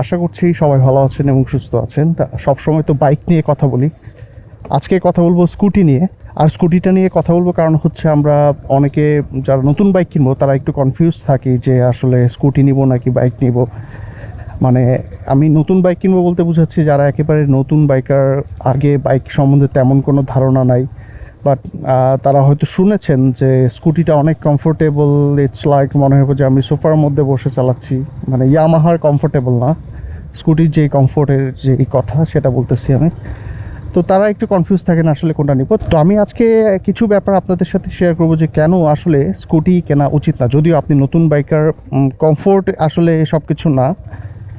আশা করছি সবাই ভালো আছেন এবং সুস্থ আছেন। সবসময় তো বাইক নিয়ে কথা বলি। আজকে কথা বলব স্কুটি নিয়ে। আর স্কুটিটা নিয়ে কথা বলব কারণ হচ্ছে আমরা অনেকে যারা নতুন বাইক কিনবো, তারা একটু কনফিউজ থাকি যে আসলে স্কুটি নিব নাকি বাইক নিব। মানে আমি নতুন বাইক কিনবো বলতে বুঝাচ্ছি, যারা একেবারে নতুন বাইকার আগে বাইক সম্বন্ধে তেমন কোনো ধারণা নাই। বাট তারা হয়তো শুনেছেন যে স্কুটিটা অনেক কমফোর্টেবল ইটস লাইক মনে হবে যে আমি সোফার মধ্যে বসে চালাচ্ছি। মানে ইয়ামাহার কমফোর্টেবল না। স্কুটির যে কমফোর্টের যে কথা, সেটা বলতেছি আমি। তো তারা একটু কনফিউজ থাকেন আসলে কোনটা নিব। তো আমি আজকে কিছু ব্যাপার আপনাদের সাথে শেয়ার করব যে কেন আসলে স্কুটি কেনা উচিত না। যদিও আপনি নতুন বাইকার কমফোর্ট আসলে সব কিছু না।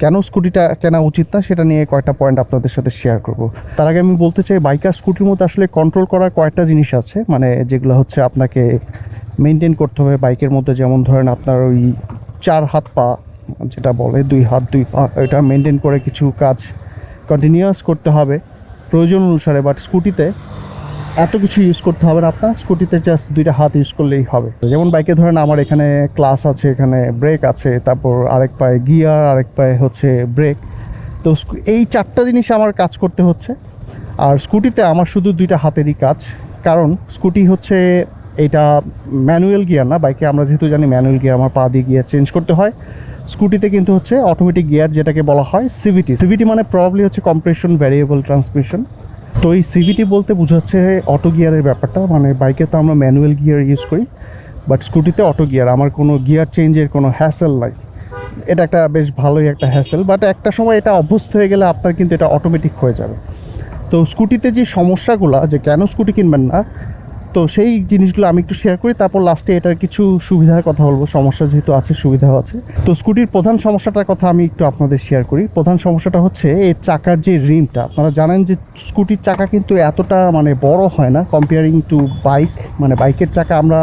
কেন স্কুটিটা কেনা উচিত না সেটা নিয়ে কয়েকটা পয়েন্ট আপনাদের সাথে শেয়ার করব। তার আগে আমি বলতে চাই, বাইকার স্কুটির মধ্যে আসলে কন্ট্রোল করার কয়েকটা জিনিস আছে। মানে যেগুলো হচ্ছে আপনাকে মেনটেন করতে হবে। বাইকের মধ্যে যেমন ধরেন আপনার ওই চার হাত পা, যেটা বলে দুই হাত, দুই পা, এটা মেনটেন করে কিছু কাজ কন্টিনিউয়াস করতে হবে। প্রয়োজন অনুসারে বাট স্কুটিতে এত কিছু ইউজ করতে হবে না আপনার। স্কুটিতে জাস্ট দুইটা হাত ইউজ করলেই হবে। যেমন বাইকে ধরেন আমার এখানে ক্লাস আছে, এখানে ব্রেক আছে, তারপর আরেক পায়ে গিয়ার আরেক পায়ে হচ্ছে ব্রেক তো এই চারটা জিনিস আমার কাজ করতে হচ্ছে। আর স্কুটিতে আমার শুধু দুইটা হাতেরই কাজ। কারণ স্কুটি হচ্ছে এটা ম্যানুয়াল গিয়ার না। বাইকে আমরা যেহেতু জানি ম্যানুয়াল গিয়ার আমার পা দিয়ে গিয়ার চেঞ্জ করতে হয়। স্কুটিতে কিন্তু হচ্ছে অটোমেটিক গিয়ার যেটাকে বলা হয় সিভিটি সিভিটি মানে প্রবলি হচ্ছে কম্প্রেশন ভ্যারিয়েবল ট্রান্সমিশন তো এই সিভিটি বলতে বোঝাচ্ছে অটো গিয়ারের ব্যাপারটা। মানে বাইকে তো আমরা ম্যানুয়াল গিয়ার ইউজ করি বাট স্কুটিতে অটো গিয়ার আমার কোনো গিয়ার চেঞ্জের কোনো হ্যাসেল নাই। এটা একটা বেশ ভালোই একটা হ্যাসেল বাট একটা সময় এটা অভ্যস্ত হয়ে গেলে আপনার কিন্তু এটা অটোমেটিক হয়ে যাবে। তো স্কুটিতে যে সমস্যাগুলো, যে কেন স্কুটি কিনবেন না তো সেই জিনিসগুলো আমি একটু শেয়ার করি, তারপর লাস্টে এটার কিছু সুবিধার কথা বলব, সমস্যা যেহেতু আছে, সুবিধাও আছে। তো স্কুটির প্রধান সমস্যাটার কথা আমি একটু আপনাদের শেয়ার করি। প্রধান সমস্যাটা হচ্ছে এই চাকার যে রিমটা, আপনারা জানেন যে স্কুটির চাকা কিন্তু এতটা মানে বড় হয় না কম্পেয়ারিং টু বাইক মানে বাইকের চাকা আমরা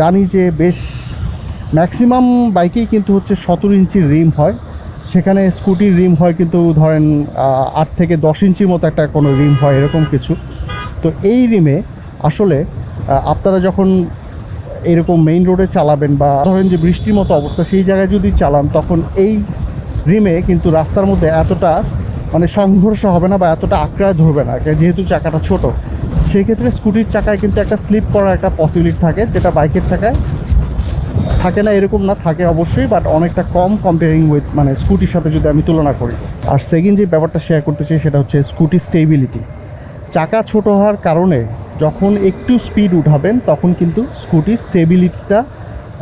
জানি যে বেশ ম্যাক্সিমাম বাইকেই কিন্তু হচ্ছে সতেরো ইঞ্চির রিম হয়। সেখানে স্কুটির রিম হয় কিন্তু ধরেন আট থেকে দশ ইঞ্চির মতো একটা কোনো রিম হয়, এরকম কিছু। তো এই রিমে আসলে আপনারা যখন এরকম মেইন রোডে চালাবেন বা ধরেন যে বৃষ্টির মতো অবস্থা, সেই জায়গায় যদি চালান, তখন এই রিমে কিন্তু রাস্তার মধ্যে এতটা মানে সংঘর্ষ হবে না বা এতটা আঁকড়ায় ধরবে না যেহেতু চাকাটা ছোট সেই ক্ষেত্রে স্কুটির চাকায় কিন্তু একটা স্লিপ করার একটা পসিবিলিটি থাকে, যেটা বাইকের চাকায় থাকে না, এরকম না, থাকে অবশ্যই বাট অনেকটা কম কম্পেয়ারিং উইথ মানে স্কুটির সাথে যদি আমি তুলনা করি। আর সেকেন্ড যে ব্যাপারটা শেয়ার করতে চাই, সেটা হচ্ছে স্কুটি স্টেবিলিটি চাকা ছোট হওয়ার কারণে যখন একটু স্পিড উঠাবেন, তখন কিন্তু স্কুটির স্টেবিলিটিটা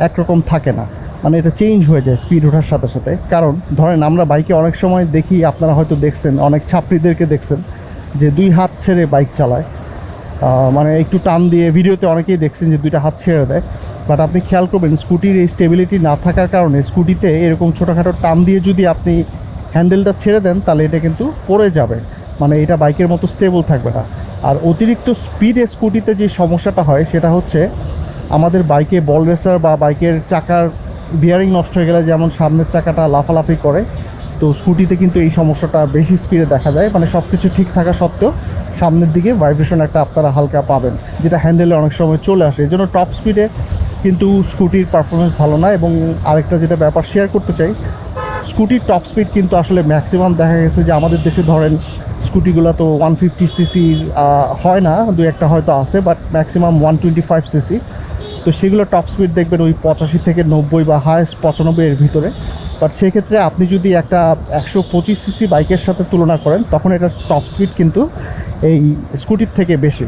একরকম থাকে না। মানে এটা চেঞ্জ হয়ে যায় স্পিড ওঠার সাথে সাথে। কারণ ধরেন আমরা বাইকে অনেক সময় দেখি, আপনারা হয়তো দেখছেন, অনেক ছাত্রীদেরকে দেখছেন যে দুই হাত ছেড়ে বাইক চালায়। মানে একটু টান দিয়ে ভিডিওতে অনেকেই দেখছেন যে দুইটা হাত ছেড়ে দেয়। বাট আপনি খেয়াল করবেন স্কুটির এই স্টেবিলিটি না থাকার কারণে স্কুটিতে এরকম ছোটোখাটো টান দিয়ে যদি আপনি হ্যান্ডেলটা ছেড়ে দেন, তাহলে এটা কিন্তু পড়ে যাবে। মানে এটা বাইকের মতো স্টেবল থাকবে না। আর অতিরিক্ত স্পিডে স্কুটিতে যে সমস্যাটা হয়, সেটা হচ্ছে আমাদের বাইকে বল রেসার বা বাইকের চাকার বিয়ারিং নষ্ট হয়ে গেলে যেমন সামনের চাকাটা লাফালাফি করে, তো স্কুটিতে কিন্তু এই সমস্যাটা বেশি স্পিডে দেখা যায়। মানে সব কিছু ঠিক থাকা সত্ত্বেও সামনের দিকে ভাইব্রেশন একটা আপনারা হালকা পাবেন, যেটা হ্যান্ডেলে অনেক সময় চলে আসে। এই জন্য টপ স্পিডে কিন্তু স্কুটির পারফরমেন্স ভালো না। এবং আরেকটা যেটা ব্যাপার শেয়ার করতে চাই স্কুটির টপ স্পিড কিন্তু আসলে ম্যাক্সিমাম দেখা গেছে যে আমাদের দেশে ধরেন স্কুটিগুলো তো ওয়ান ফিফটি সিসির হয় না দু একটা হয়তো আছে but maximum one twenty five CC তো সেগুলো টপ স্পিড দেখবেন ওই পঁচাশি থেকে নব্বই বা হায়েস্ট পঁচানব্বই এর ভিতরে। বাট সেক্ষেত্রে আপনি যদি একটা একশো পঁচিশ সিসি বাইকের সাথে তুলনা করেন, তখন এটা টপ স্পিড কিন্তু এই স্কুটির থেকে বেশি।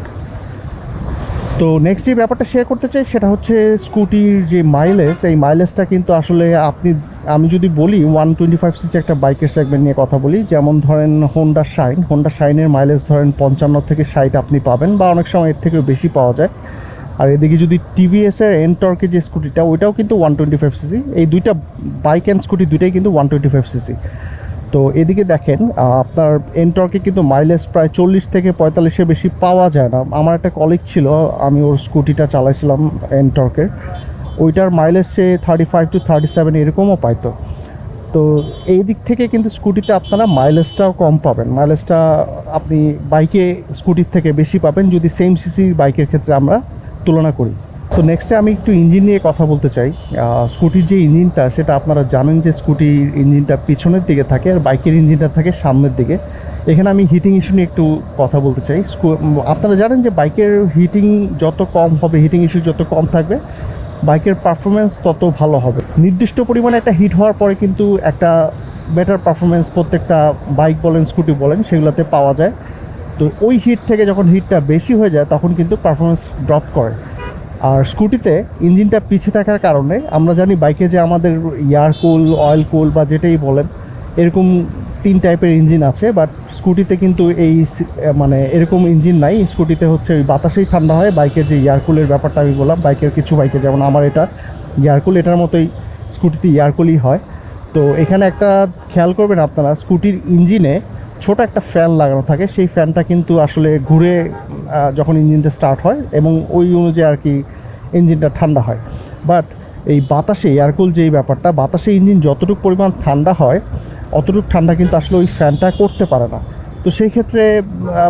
তো নেক্সট যে ব্যাপারটা শেয়ার করতে চাই, সেটা হচ্ছে স্কুটির যে মাইলেজ এই মাইলেজটা কিন্তু আসলে আপনি, আমি যদি বলি ওয়ান টোয়েন্টি ফাইভ সিসি একটা বাইকের সেগমেন্ট নিয়ে কথা বলি, যেমন ধরেন হোন্ডা শাইন হোন্ডা শাইনের মাইলেজ ধরেন পঞ্চান্ন থেকে ষাট আপনি পাবেন বা অনেক সময় এর থেকেও বেশি পাওয়া যায়। আর এদিকে যদি টিভিএসের এনটর্কের যে স্কুটিটা ওইটাও কিন্তু ওয়ান টোয়েন্টি ফাইভ সিসি এই দুইটা বাইক অ্যান্ড স্কুটি দুইটাই কিন্তু ওয়ান টোয়েন্টি ফাইভ সিসি তো এদিকে দেখেন আপনার এনটর্কে কিন্তু মাইলেজ প্রায় চল্লিশ থেকে পঁয়তাল্লিশের বেশি পাওয়া যায় না। আমার একটা কলিগ ছিল, আমি ওর স্কুটিটা চালাইছিলাম এনটর্কের ওইটার mileage say thirty five to thirty seven এরকমও পাইতো। তো এই দিক থেকে কিন্তু স্কুটিতে আপনারা মাইলেজটাও কম পাবেন। মাইলেজটা আপনি বাইকে স্কুটির থেকে বেশি পাবেন, যদি সেম সিসির বাইকের ক্ষেত্রে আমরা তুলনা করি। তো নেক্সটে আমি একটু ইঞ্জিন নিয়ে কথা বলতে চাই। স্কুটির যে ইঞ্জিনটা সেটা আপনারা জানেন যে স্কুটির ইঞ্জিনটা পিছনের দিকে থাকে আর বাইকের ইঞ্জিনটা থাকে সামনের দিকে। এখানে আমি হিটিং ইস্যু নিয়ে একটু কথা বলতে চাই। আপনারা জানেন যে বাইকের হিটিং যত কম হবে হিটিং ইস্যু যত কম থাকবে বাইকের পারফরমেন্স তত ভালো হবে। নির্দিষ্ট পরিমাণে একটা হিট হওয়ার পরে কিন্তু একটা বেটার পারফরমেন্স প্রত্যেকটা বাইক বলেন স্কুটি বলেন, সেগুলোতে পাওয়া যায়। তো ওই হিট থেকে যখন হিটটা বেশি হয়ে যায়, তখন কিন্তু পারফরমেন্স ড্রপ করে। আর স্কুটিতে ইঞ্জিনটা পিছিয়ে থাকার কারণে আমরা জানি বাইকে যে আমাদের এয়ার কুল, অয়েল কুল বা যেটাই বলেন, এরকম তিন টাইপের ইঞ্জিন আছে, বাট স্কুটিতে কিন্তু এই মানে এরকম ইঞ্জিন নাই। স্কুটিতে হচ্ছে ওই বাতাসেই ঠান্ডা হয়, বাইকের যে এয়ারকুলের ব্যাপারটা আমি বললাম, বাইকের কিছু বাইকে, যেমন আমার এটা ইয়ারকুল এটার মতোই স্কুটিতে ইয়ারকুলই হয়। তো এখানে একটা খেয়াল করবেন আপনারা, স্কুটির ইঞ্জিনে ছোট একটা ফ্যান লাগানো থাকে। সেই ফ্যানটা কিন্তু আসলে ঘুরে যখন ইঞ্জিনটা স্টার্ট হয় এবং ওই অনুযায়ী আর কি ইঞ্জিনটা ঠান্ডা হয়। বাট এই বাতাসে এয়ারকুল যেই ব্যাপারটা, বাতাসে ইঞ্জিন যতটুকু পরিমাণ ঠান্ডা হয়, অতটুকু ঠান্ডা কিন্তু আসলে ওই ফ্যানটা করতে পারে না। তো সেই ক্ষেত্রে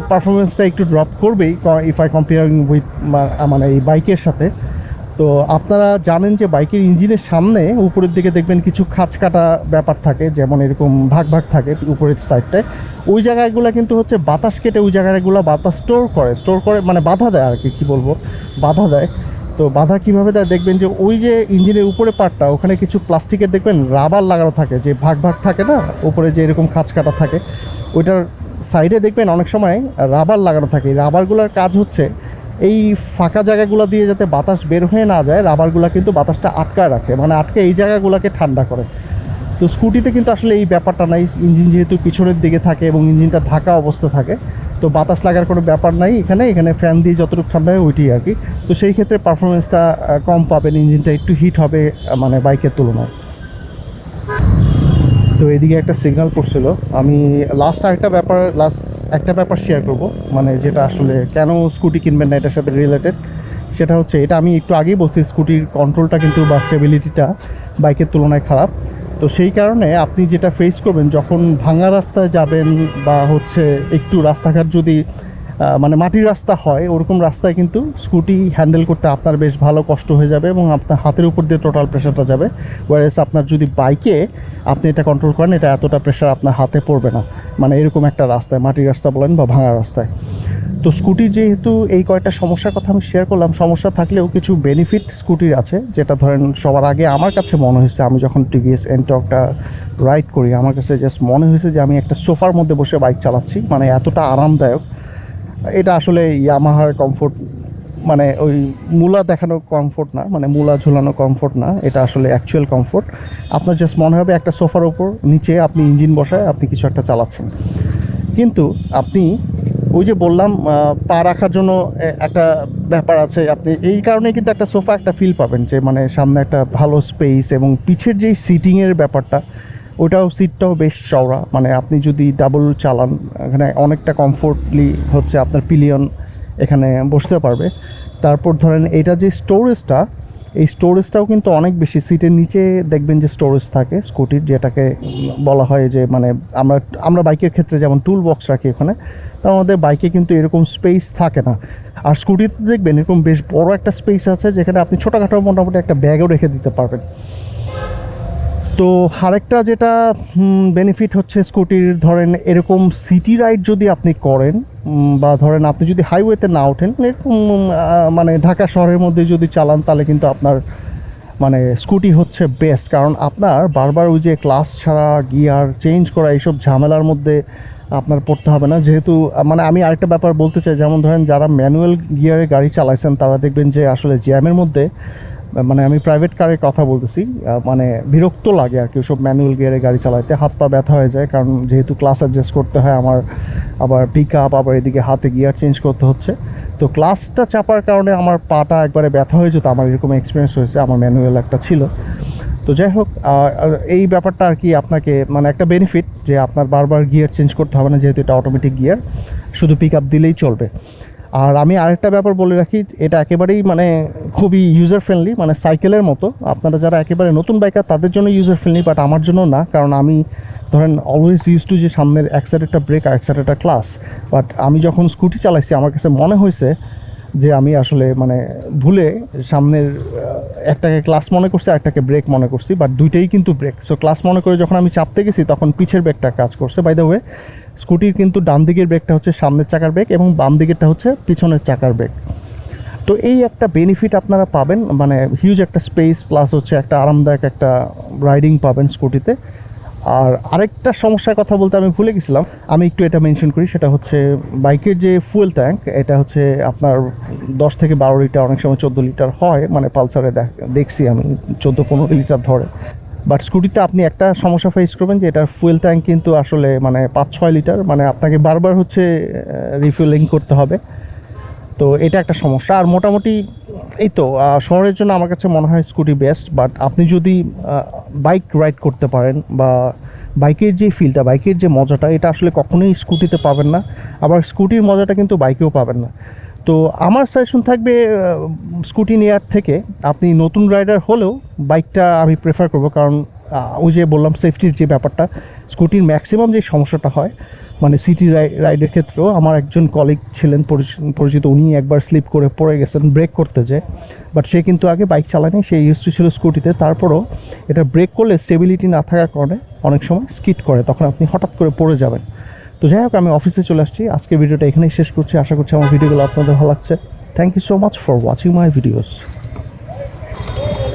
পারফরমেন্সটা একটু ড্রপ করবেই ইফ আই কম্পেয়ারিং উইথ মানে এই বাইকের সাথে তো আপনারা জানেন যে বাইকের ইঞ্জিনের সামনে উপরের দিকে দেখবেন কিছু খাঁচ কাটা ব্যাপার থাকে, যেমন এরকম ভাগ ভাগ থাকে উপরের সাইডটায় ওই জায়গাগুলো কিন্তু হচ্ছে বাতাস কেটে ওই জায়গাগুলো বাতাস স্টোর করে স্টোর করে মানে বাধা দেয় আর কি কী বলব? বাধা দেয়। তো বাধা কীভাবে দেয়? দেখবেন যে ওই যে ইঞ্জিনের উপরে পার্টটা ওখানে কিছু প্লাস্টিকের দেখবেন রাবার লাগানো থাকে, যে ভাগ ভাগ থাকে না? উপরে যে এরকম খাঁচ কাটা থাকে, ওইটার সাইডে দেখবেন অনেক সময় রাবার লাগানো থাকে। রাবারগুলোর কাজ হচ্ছে এই ফাঁকা জায়গাগুলো দিয়ে যাতে বাতাস বের হয়ে না যায়, রাবারগুলো কিন্তু বাতাসটা আটকায় রাখে মানে আটকে এই জায়গাগুলোকে ঠান্ডা করে। তো স্কুটিতে কিন্তু আসলে এই ব্যাপারটা নাই, ইঞ্জিন যেহেতু পিছনের দিকে থাকে এবং ইঞ্জিনটা ঢাকা অবস্থা থাকে, তো বাতাস লাগার কোনো ব্যাপার নাই এখানে এখানে ফ্যান দিয়ে যতটুকু ঠান্ডা হয় ওইটাই আর কি। তো সেই ক্ষেত্রে পারফরমেন্সটা কম পাবেন, ইঞ্জিনটা একটু হিট হবে মানে বাইকের তুলনায়। তো এদিকে একটা সিগনাল পড়ছিল। আমি লাস্ট আরেকটা ব্যাপার লাস্ট একটা ব্যাপার শেয়ার করব। মানে যেটা আসলে কেন স্কুটি কিনবেন না এটার সাথে রিলেটেড সেটা হচ্ছে এটা আমি একটু আগেই বলছি স্কুটির কন্ট্রোলটা কিন্তু বা স্টেবিলিটিটা বাইকের তুলনায় খারাপ। তো সেই কারণে আপনি যেটা ফেস করবেন, যখন ভাঙা রাস্তায় যাবেন বা হচ্ছে একটু রাস্তাঘাট যদি মানে মাটির রাস্তা হয়, ওরকম রাস্তায় কিন্তু স্কুটি হ্যান্ডেল করতে আপনার বেশ ভালো কষ্ট হয়ে যাবে এবং আপনার হাতের উপর দিয়ে টোটাল প্রেশারটা যাবে। ওয়ারেস আপনার যদি বাইকে আপনি এটা কন্ট্রোল করেন, এটা এতটা প্রেশার আপনার হাতে পড়বে না। মানে এরকম একটা রাস্তায়, মাটির রাস্তা বলেন বা ভাঙা রাস্তায়। তো স্কুটি যেহেতু এই কয়েকটা সমস্যার কথা আমি শেয়ার করলাম, সমস্যা থাকলেও কিছু বেনিফিট স্কুটির আছে, যেটা ধরেন সবার আগে আমার কাছে মনে হয়েছে, আমি যখন টিভিএস এনটকটা রাইড করি, আমার কাছে জাস্ট মনে হয়েছে যে আমি একটা সোফার মধ্যে বসে বাইক চালাচ্ছি। মানে এতটা আরামদায়ক। এটা আসলে ইয়ামাহার কমফোর্ট মানে ওই মূলা দেখানো কমফোর্ট না মানে মূলা ঝুলানো কমফোর্ট না, এটা আসলে অ্যাকচুয়াল কমফোর্ট আপনার জাস্ট মনে হবে একটা সোফার ওপর নিচে আপনি ইঞ্জিন বসায় আপনি কিছু একটা চালাচ্ছেন। কিন্তু আপনি ওই যে বললাম পা রাখার জন্য একটা ব্যাপার আছে, আপনি এই কারণে কিন্তু একটা সোফা একটা ফিল পাবেন যে মানে সামনে একটা ভালো স্পেস এবং পিছের যেই সিটিংয়ের ব্যাপারটা ওটাও সিটটাও বেশ চওড়া। মানে আপনি যদি ডাবল চালান, এখানে অনেকটা কমফোর্টলি হচ্ছে আপনার পিলিয়ন এখানে বসতে পারবে। তারপর ধরেন এটা যে স্টোরেজটা এই স্টোরেজটাও কিন্তু অনেক বেশি। সিটের নিচে দেখবেন যে স্টোরেজ থাকে স্কুটির যেটাকে বলা হয় যে মানে আমরা আমরা বাইকের ক্ষেত্রে যেমন টুল বক্স রাখি ওখানে তো আমাদের বাইকে কিন্তু এরকম স্পেস থাকে না। আর স্কুটিতে দেখবেন এরকম বেশ বড় একটা স্পেস আছে, যেখানে আপনি ছোটোখাটো মোটামুটি একটা ব্যাগও রেখে দিতে পারবেন। তো আরেকটা যেটা বেনিফিট হচ্ছে স্কুটির ধরেন এরকম সিটি রাইড যদি আপনি করেন বা ধরেন আপনি যদি হাইওয়েতে না ওঠেন, এরকম মানে ঢাকা শহরের মধ্যে যদি চালান, তাহলে কিন্তু আপনার মানে স্কুটি হচ্ছে বেস্ট কারণ আপনার বারবার ওই যে ক্লাস ছাড়া গিয়ার চেঞ্জ করা, এইসব ঝামেলার মধ্যে আপনার পড়তে হবে না। যেহেতু মানে আমি আরেকটা ব্যাপার বলতে চাই, যেমন ধরেন যারা ম্যানুয়াল গিয়ারে গাড়ি চালাইছেন, তারা দেখবেন যে আসলে জ্যামের মধ্যে মানে আমি প্রাইভেট কারের কথা বলতেছি মানে বিরক্ত লাগে আর কি ওসব ম্যানুয়াল গিয়ারে গাড়ি চালাইতে। হাত পা ব্যথা হয়ে যায়, কারণ যেহেতু ক্লাস অ্যাডজাস্ট করতে হয় আমার, আবার পিক আপ আবার এদিকে হাতে গিয়ার চেঞ্জ করতে হচ্ছে। তো ক্লাসটা চাপার কারণে আমার পাটা একবারে ব্যথা হয়ে যেত, আমার এরকম এক্সপিরিয়েন্স হয়েছে, আমার ম্যানুয়াল একটা ছিল। তো যাই হোক এই ব্যাপারটা আর কি আপনাকে মানে একটা বেনিফিট যে আপনার বারবার গিয়ার চেঞ্জ করতে হবে না, যেহেতু এটা অটোমেটিক গিয়ার শুধু পিক আপ দিলেই চলবে। আর আমি আরেকটা ব্যাপার বলে রাখি, এটা একেবারেই মানে খুবই ইউজার ফ্রেন্ডলি মানে সাইকেলের মতো। আপনারা যারা একেবারে নতুন বাইকার তাদের জন্য ইউজার ফ্রেন্ডলি বাট আমার জন্য না, কারণ আমি ধরেন অলওয়েজ ইউজ টু যে সামনের এক সাইড একটা ব্রেক আর এক সাইড একটা ক্লাস বাট আমি যখন স্কুটি চালাইছি, আমার কাছে মনে হয়েছে যে আমি আসলে মানে ভুলে সামনের একটাকে ক্লাস মনে করছি একটাকে ব্রেক মনে করছি বাট দুইটাই কিন্তু ব্রেক সো ক্লাস মনে করে যখন আমি চাপতে গেছি, তখন পিছের ব্রেকটা কাজ করছে। বাই দ্য ওয়ে স্কুটির কিন্তু ডান দিকের ব্রেকটা হচ্ছে সামনের চাকার ব্রেক এবং বাম দিকেরটা হচ্ছে পিছনের চাকার ব্রেক তো এই একটা বেনিফিট আপনারা পাবেন মানে হিউজ একটা স্পেস প্লাস হচ্ছে একটা আরামদায়ক একটা রাইডিং পাবেন স্কুটিতে আর আরেকটা সমস্যার কথা বলতে আমি ভুলে গেছিলাম। আমি একটু এটা মেনশন করি, সেটা হচ্ছে বাইকের যে ফুয়েল ট্যাঙ্ক এটা হচ্ছে আপনার দশ থেকে বারো লিটার, অনেক সময় চোদ্দ লিটার হয় মানে পালসারে দেখ- দেখছি আমি, চোদ্দ পনেরো লিটার ধরে। বাট স্কুটিতে আপনি একটা সমস্যা ফেস করবেন যে এটার ফুয়েল ট্যাঙ্ক কিন্তু আসলে মানে পাঁচ, ছয় লিটার মানে আপনাকে বারবার হচ্ছে রিফিলিং করতে হবে। তো এটা একটা সমস্যা। আর মোটামুটি এই তো শহরের জন্য আমার কাছে মনে হয় স্কুটি বেস্ট বাট আপনি যদি বাইক রাইড করতে পারেন বা বাইকের যে ফিলটা বাইকের যে মজাটা, এটা আসলে কখনোই স্কুটিতে পাবেন না। আবার স্কুটির মজাটা কিন্তু বাইকেও পাবেন না। তো আমার সাজেশন থাকবে স্কুটি নেওয়ার থেকে আপনি নতুন রাইডার হলেও বাইকটা আমি প্রেফার করব, কারণ ওই যে বললাম সেফটির যে ব্যাপারটা স্কুটির ম্যাক্সিমাম যে সমস্যাটা হয় মানে সিটি রাইডের ক্ষেত্রেও আমার একজন কলিগ ছিলেন পরিচ- পরিচিত, উনি একবার স্লিপ করে পড়ে গেছেন ব্রেক করতে যেয়ে। বাট সে কিন্তু আগে বাইক চালায়নি, সে ইউজটি ছিল স্কুটিতে তারপরও এটা ব্রেক করলে স্টেবিলিটি না থাকার কারণে অনেক সময় স্কিট করে, তখন আপনি হঠাৎ করে পড়ে যাবেন। তো যাই হোক, আমি অফিসে চলে আসছি। আজকে ভিডিওটা এখানেই শেষ করছি। আশা করছি আমার ভিডিওগুলো আপনাদের ভালো লাগছে। Thank you so much for watching my videos